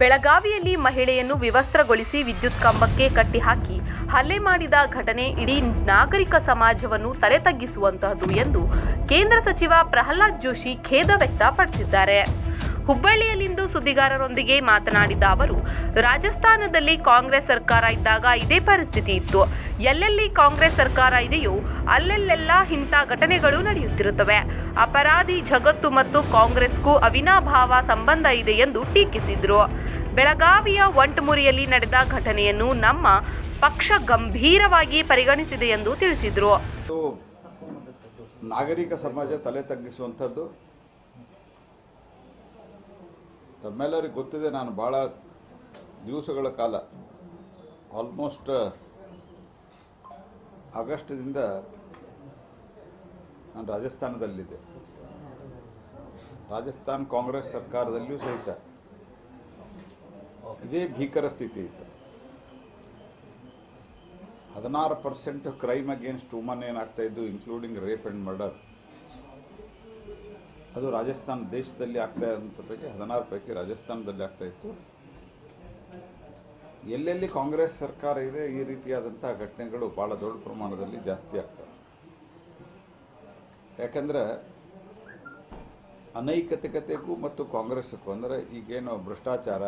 ಬೆಳಗಾವಿಯಲ್ಲಿ ಮಹಿಳೆಯನ್ನು ವಿವಸ್ತ್ರಗೊಳಿಸಿ ವಿದ್ಯುತ್ ಕಂಬಕ್ಕೆ ಕಟ್ಟಿಹಾಕಿ ಹಲ್ಲೆ ಮಾಡಿದ ಘಟನೆ ಇಡೀ ನಾಗರಿಕ ಸಮಾಜವನ್ನು ತಲೆ ತಗ್ಗಿಸುವಂತಹದ್ದು ಎಂದು ಕೇಂದ್ರ ಸಚಿವ ಪ್ರಹ್ಲಾದ್ ಜೋಶಿ ಖೇದ ವ್ಯಕ್ತಪಡಿಸಿದ್ದಾರೆ. ಹುಬ್ಬಳ್ಳಿಯಲ್ಲಿಂದು ಸುದ್ದಿಗಾರರೊಂದಿಗೆ ಮಾತನಾಡಿದ ಅವರು, ರಾಜಸ್ಥಾನದಲ್ಲಿ ಕಾಂಗ್ರೆಸ್ ಸರ್ಕಾರ ಇದ್ದಾಗ ಇದೇ ಪರಿಸ್ಥಿತಿ ಇತ್ತು. ಎಲ್ಲೆಲ್ಲಿ ಕಾಂಗ್ರೆಸ್ ಸರ್ಕಾರ ಇದೆಯೋ ಅಲ್ಲೆಲ್ಲೆಲ್ಲ ಇಂಥ ಘಟನೆಗಳು ನಡೆಯುತ್ತಿರುತ್ತವೆ. ಅಪರಾಧಿ ಜಗತ್ತು ಮತ್ತು ಕಾಂಗ್ರೆಸ್ಗೂ ಅವಿನಾಭಾವ ಸಂಬಂಧ ಇದೆ ಎಂದು ಟೀಕಿಸಿದರು. ಬೆಳಗಾವಿಯ ಒಂಟಮುರಿಯಲ್ಲಿ ನಡೆದ ಘಟನೆಯನ್ನು ನಮ್ಮ ಪಕ್ಷ ಗಂಭೀರವಾಗಿ ಪರಿಗಣಿಸಿದೆ ಎಂದು ತಿಳಿಸಿದರು. ನಾಗರಿಕ ಸಮಾಜ ತಲೆ ತಗ್ಗಿಸುವಂಥದ್ದು ತಮ್ಮೆಲ್ಲರಿಗೆ ಗೊತ್ತಿದೆ, ನಾನು ಭಾಳ ದಿವಸಗಳ ಕಾಲ ಆಲ್ಮೋಸ್ಟ್ ಆಗಸ್ಟ್ದಿಂದ ನಾನು ರಾಜಸ್ಥಾನದಲ್ಲಿದ್ದೆ. ರಾಜಸ್ಥಾನ್ ಕಾಂಗ್ರೆಸ್ ಸರ್ಕಾರದಲ್ಲಿಯೂ ಸಹಿತ. ಇದೇ ಭೀಕರ ಸ್ಥಿತಿ ಇತ್ತು. ಹದಿನಾರು ಪರ್ಸೆಂಟ್ ಕ್ರೈಮ್ ಅಗೇನ್ಸ್ಟ್ ವುಮನ್ ಏನಾಗ್ತಾ ಇದ್ದು ಇನ್ಕ್ಲೂಡಿಂಗ್ ರೇಪ್ ಆ್ಯಂಡ್ ಮರ್ಡರ್ ಅದು ರಾಜಸ್ಥಾನ ದೇಶದಲ್ಲಿ ಆಗ್ತಾ ಇದ್ದಂಥ ಪೈಕಿ ಹದಿನಾರು ಪೈಕಿ ರಾಜಸ್ಥಾನದಲ್ಲಿ ಆಗ್ತಾ ಇತ್ತು. ಎಲ್ಲೆಲ್ಲಿ ಕಾಂಗ್ರೆಸ್ ಸರ್ಕಾರ ಇದೆ, ಈ ರೀತಿಯಾದಂಥ ಘಟನೆಗಳು ಭಾಳ ದೊಡ್ಡ ಪ್ರಮಾಣದಲ್ಲಿ ಜಾಸ್ತಿ ಆಗ್ತವೆ. ಯಾಕಂದ್ರೆ ಅನೈಕತಿಕತೆಗೂ ಮತ್ತು ಕಾಂಗ್ರೆಸ್ಗೂ ಅಂದರೆ ಈಗೇನು ಭ್ರಷ್ಟಾಚಾರ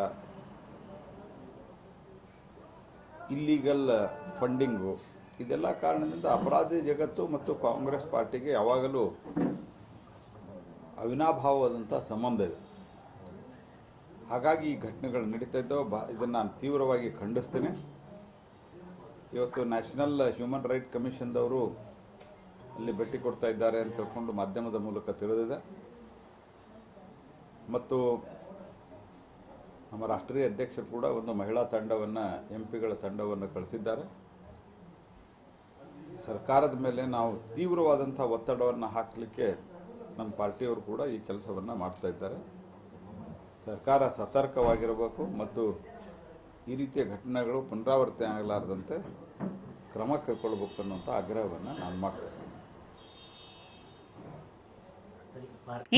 ಇಲ್ಲಿಗಲ್ ಫಂಡಿಂಗು ಇದೆಲ್ಲ ಕಾರಣದಿಂದ ಅಪರಾಧಿ ಜಗತ್ತು ಮತ್ತು ಕಾಂಗ್ರೆಸ್ ಪಾರ್ಟಿಗೆ ಯಾವಾಗಲೂ ಅವಿನಾಭಾವವಾದಂಥ ಸಂಬಂಧ ಇದೆ. ಹಾಗಾಗಿ ಈ ಘಟನೆಗಳು ನಡೀತಾ ಇದ್ದಾವೆ. ಬಾ, ಇದನ್ನು ನಾನು ತೀವ್ರವಾಗಿ ಖಂಡಿಸ್ತೇನೆ. ಇವತ್ತು ನ್ಯಾಷನಲ್ ಹ್ಯೂಮನ್ ರೈಟ್ ಕಮಿಷನ್ದವರು ಅಲ್ಲಿ ಭೇಟಿ ಕೊಡ್ತಾ ಇದ್ದಾರೆ ಅಂತ ತಿಳ್ಕೊಂಡು ಮಾಧ್ಯಮದ ಮೂಲಕ ತಿಳಿದಿದೆ. ಮತ್ತು ನಮ್ಮ ರಾಷ್ಟ್ರೀಯ ಅಧ್ಯಕ್ಷರು ಕೂಡ ಒಂದು ಮಹಿಳಾ ತಂಡವನ್ನು, ಎಂ ಪಿಗಳ ತಂಡವನ್ನು ಕಳಿಸಿದ್ದಾರೆ. ಸರ್ಕಾರದ ಮೇಲೆ ನಾವು ತೀವ್ರವಾದಂಥ ಒತ್ತಡವನ್ನು ಹಾಕಲಿಕ್ಕೆ ನಮ್ಮ ಪಾರ್ಟಿಯವರು ಕೂಡ ಈ ಕೆಲಸವನ್ನು ಮಾಡ್ತಾ ಇದ್ದಾರೆ. ಸರ್ಕಾರ ಸತರ್ಕವಾಗಿರಬೇಕು ಮತ್ತು ಈ ರೀತಿಯ ಘಟನೆಗಳು ಪುನರಾವರ್ತನೆ ಆಗಲಾರದಂತೆ ಕ್ರಮ ಕೈಗೊಳ್ಳಬೇಕು ಅನ್ನುವಂಥ ಆಗ್ರಹವನ್ನು ನಾನು ಮಾಡ್ತೇನೆ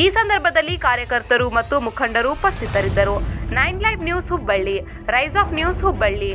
ಈ ಸಂದರ್ಭದಲ್ಲಿ ಕಾರ್ಯಕರ್ತರು ಮತ್ತು ಮುಖಂಡರು ಉಪಸ್ಥಿತರಿದ್ದರು. Nine live news Hubballi, rise of news Hubballi.